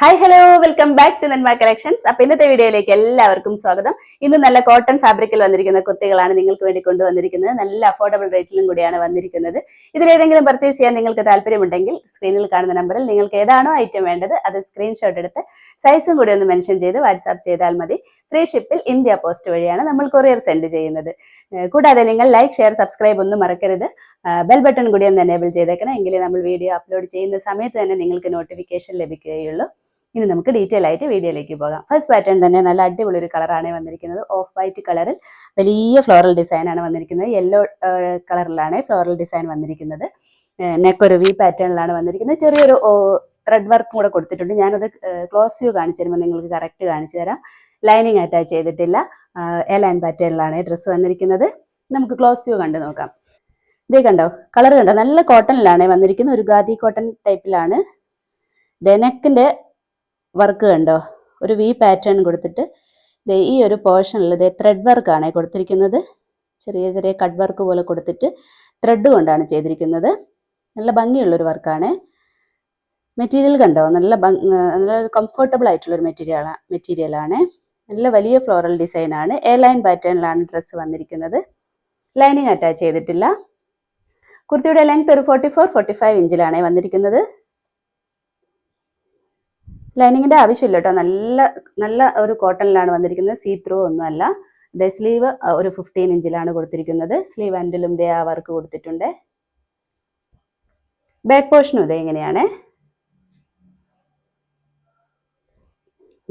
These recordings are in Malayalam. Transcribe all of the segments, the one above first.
Hi hello welcome back to Nanma collections അപ്പൊ ഇന്നത്തെ വീഡിയോയിലേക്ക് എല്ലാവർക്കും സ്വാഗതം. ഇന്ന് നല്ല കോട്ടൺ ഫാബ്രിക്കിൽ വന്നിരിക്കുന്ന കുത്തികളാണ് നിങ്ങൾക്ക് വേണ്ടി കൊണ്ടുവന്നിരിക്കുന്നത്. നല്ല അഫോർഡബിൾ റേറ്റിലും കൂടിയാണ് വന്നിരിക്കുന്നത്. ഇതിലേതെങ്കിലും പർച്ചേസ് ചെയ്യാൻ നിങ്ങൾക്ക് താല്പര്യമുണ്ടെങ്കിൽ സ്ക്രീനിൽ കാണുന്ന നമ്പറിൽ നിങ്ങൾക്ക് ഏതാണോ ഐറ്റം വേണ്ടത് അത് സ്ക്രീൻഷോട്ട് എടുത്ത് സൈസും കൂടി ഒന്ന് മെൻഷൻ ചെയ്ത് വാട്സാപ്പ് ചെയ്താൽ മതി. ഫ്രീ ഷിപ്പിൽ ഇന്ത്യ പോസ്റ്റ് വഴിയാണ് നമ്മൾ കൊറിയർ സെൻഡ് ചെയ്യുന്നത്. കൂടാതെ നിങ്ങൾ ലൈക്ക് ഷെയർ സബ്സ്ക്രൈബ് ഒന്നും മറക്കരുത്. ബെൽ ബട്ടൺ കൂടി ഒന്ന് എനേബിൾ ചെയ്തേക്കണം. എങ്കിലേ നമ്മൾ വീഡിയോ അപ്ലോഡ് ചെയ്യുന്ന സമയത്ത് തന്നെ നിങ്ങൾക്ക് നോട്ടിഫിക്കേഷൻ ലഭിക്കുകയുള്ളൂ. ഇനി നമുക്ക് ഡീറ്റെയിൽ ആയിട്ട് വീഡിയോയിലേക്ക് പോകാം. ഫസ്റ്റ് പാറ്റേൺ തന്നെ നല്ല അടിപൊളി ഒരു കളറാണ് വന്നിരിക്കുന്നത്. ഓഫ് വൈറ്റ് കളറിൽ വലിയ ഫ്ലോറൽ ഡിസൈൻ ആണ് വന്നിരിക്കുന്നത്. യെല്ലോ കളറിലാണ് ഫ്ലോറൽ ഡിസൈൻ വന്നിരിക്കുന്നത്. നെക്ക് ഒരു വി പാറ്റേണിലാണ് വന്നിരിക്കുന്നത്. ചെറിയൊരു ത്രെഡ് വർക്കും കൂടെ കൊടുത്തിട്ടുണ്ട്. ഞാനത് ക്ലോസ് വ്യൂ കാണിച്ചു തരുമ്പോൾ നിങ്ങൾക്ക് കറക്റ്റ് കാണിച്ചു തരാം. ലൈനിങ് അറ്റാച്ച് ചെയ്തിട്ടില്ല. എ ലൈൻ പാറ്റേണിലാണ് ഡ്രസ്സ് വന്നിരിക്കുന്നത്. നമുക്ക് ക്ലോസ് വ്യൂ കണ്ടു നോക്കാം. ഇതേ കണ്ടോ? കളർ കണ്ടോ? നല്ല കോട്ടണിലാണ് വന്നിരിക്കുന്നത്. ഒരു ഗാദി കോട്ടൺ ടൈപ്പിലാണ് നെക്കിന്റെ വർക്ക് കണ്ടോ? ഒരു വി പാറ്റേൺ കൊടുത്തിട്ട് ഈ ഒരു പോർഷനിൽ ദേ ത്രെഡ് വർക്കാണ് കൊടുത്തിരിക്കുന്നത്. ചെറിയ ചെറിയ കട്ട് വർക്ക് പോലെ കൊടുത്തിട്ട് ത്രെഡ് കൊണ്ടാണ് ചെയ്തിരിക്കുന്നത്. നല്ല ഭംഗിയുള്ളൊരു വർക്കാണ് മെറ്റീരിയൽ കണ്ടോ? നല്ല നല്ല കംഫർട്ടബിൾ ആയിട്ടുള്ളൊരു മെറ്റീരിയൽ മെറ്റീരിയലാണ് നല്ല വലിയ ഫ്ലോറൽ ഡിസൈൻ ആണ്. എ ലൈൻ പാറ്റേണിലാണ് ഡ്രസ്സ് വന്നിരിക്കുന്നത്. ലൈനിങ് അറ്റാച്ച് ചെയ്തിട്ടില്ല. കുർത്തിയുടെ ലെങ്ത് ഒരു ഫോർട്ടി ഫോർ ഫോർട്ടി ഫൈവ് ഇഞ്ചിലാണ് വന്നിരിക്കുന്നത്. ലൈനിങ്ങിന്റെ ആവശ്യമില്ല കേട്ടോ നല്ല നല്ല ഒരു കോട്ടണിലാണ് വന്നിരിക്കുന്നത്. സീ ത്രൂ ഒന്നുമല്ല. ദേ സ്ലീവ് ഒരു ഫിഫ്റ്റീൻ ഇഞ്ചിലാണ് കൊടുത്തിരിക്കുന്നത്. സ്ലീവ് ആൻഡിലും ദേ ആ വർക്ക് കൊടുത്തിട്ടുണ്ട്. ബാക്ക് പോർഷനും ഇതേ ഇങ്ങനെയാണ്.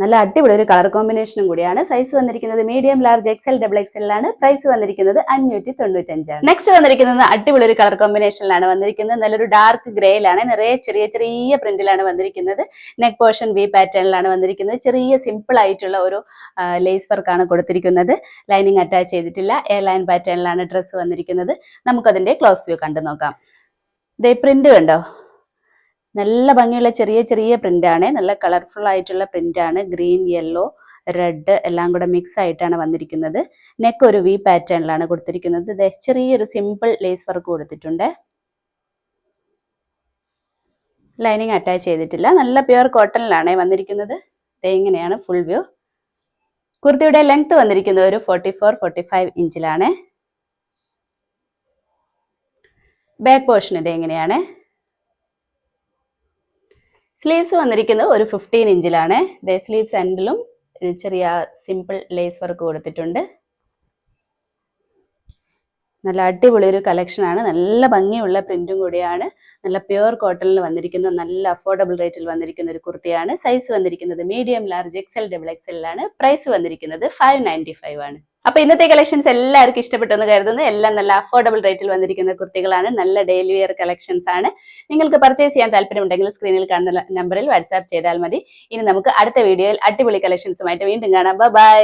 നല്ല അടിപൊളി ഒരു കളർ കോമ്പിനേഷനും കൂടിയാണ്. സൈസ് വന്നിരിക്കുന്നത് മീഡിയം ലാർജ് എക്സൽ ഡബിൾ എക്സലിലാണ് പ്രൈസ് വന്നിരിക്കുന്നത് അഞ്ഞൂറ്റി തൊണ്ണൂറ്റഞ്ചാണ് നെക്സ്റ്റ് വന്നിരിക്കുന്നത് അടിപൊളി ഒരു കളർ കോമ്പിനേഷനിലാണ് വന്നിരിക്കുന്നത്. നല്ലൊരു ഡാർക്ക് ഗ്രേയിലാണ് നിറയെ ചെറിയ ചെറിയ പ്രിന്റിലാണ് വന്നിരിക്കുന്നത്. നെക്ക് പോർഷൻ വി പാറ്റേണിലാണ് വന്നിരിക്കുന്നത്. ചെറിയ സിമ്പിൾ ആയിട്ടുള്ള ഒരു ലേസ് വർക്കാണ് കൊടുത്തിരിക്കുന്നത്. ലൈനിങ് അറ്റാച്ച് ചെയ്തിട്ടില്ല. എ ലൈൻ പാറ്റേണിലാണ് ഡ്രസ്സ് വന്നിരിക്കുന്നത്. നമുക്കതിന്റെ ക്ലോസ് വ്യൂ കണ്ടു നോക്കാം ദേ പ്രിന്റ് കണ്ടോ? നല്ല ഭംഗിയുള്ള ചെറിയ ചെറിയ പ്രിന്റ് ആണ്. നല്ല കളർഫുൾ ആയിട്ടുള്ള പ്രിന്റ് ആണ്. ഗ്രീൻ യെല്ലോ റെഡ് എല്ലാം കൂടെ മിക്സ് ആയിട്ടാണ് വന്നിരിക്കുന്നത്. നെക്ക് ഒരു വി പാറ്റേണിലാണ് കൊടുത്തിരിക്കുന്നത്. ചെറിയൊരു സിമ്പിൾ ലേസ് വർക്ക് കൊടുത്തിട്ടുണ്ട്. ലൈനിങ് അറ്റാച്ച് ചെയ്തിട്ടില്ല. നല്ല പ്യുവർ കോട്ടണിലാണ് വന്നിരിക്കുന്നത്. ഇങ്ങനെയാണ് ഫുൾ വ്യൂ കുർത്തിയുടെ ലെങ്ത് വന്നിരിക്കുന്നത് ഒരു ഫോർട്ടി ഫോർ ഫോർട്ടി ഫൈവ് ഇഞ്ചിലാണ് ബാക്ക് പോർഷൻ ഇത് എങ്ങനെയാണ് സ്ലീവ്സ് വന്നിരിക്കുന്നത് ഒരു ഫിഫ്റ്റീൻ ഇഞ്ചിലാണ്. ദേ സ്ലീവ്സ് എൻഡിലും ചെറിയ സിമ്പിൾ ലേസ് വർക്ക് കൊടുത്തിട്ടുണ്ട്. നല്ല അടിപൊളി ഒരു കളക്ഷനാണ് നല്ല ഭംഗിയുള്ള പ്രിന്റും കൂടിയാണ്. നല്ല പ്യുവർ കോട്ടണിൽ വന്നിരിക്കുന്ന നല്ല അഫോർഡബിൾ റേറ്റിൽ വന്നിരിക്കുന്ന ഒരു കുർത്തിയാണ്. സൈസ് വന്നിരിക്കുന്നത് മീഡിയം ലാർജ് എക്സൽ ഡബിൾ ആണ് പ്രൈസ് വന്നിരിക്കുന്നത് ഫൈവ് ആണ്. അപ്പൊ ഇന്നത്തെ കളക്ഷൻസ് എല്ലാവർക്കും ഇഷ്ടപ്പെട്ടെന്ന് കരുതുന്നു. എല്ലാം നല്ല അഫോർഡബിൾ റേറ്റിൽ വന്നിരിക്കുന്ന കുർത്തികളാണ്. നല്ല ഡെയിലി വെയർ കളക്ഷൻസ് ആണ്. നിങ്ങൾക്ക് പർച്ചേസ് ചെയ്യാൻ താല്പര്യമുണ്ടെങ്കിൽ സ്ക്രീനിൽ കാണുന്ന നമ്പറിൽ വാട്സാപ്പ് ചെയ്താൽ മതി. ഇനി നമുക്ക് അടുത്ത വീഡിയോയിൽ അടിപൊളി കളക്ഷൻസുമായിട്ട് വീണ്ടും കാണാം. ബൈ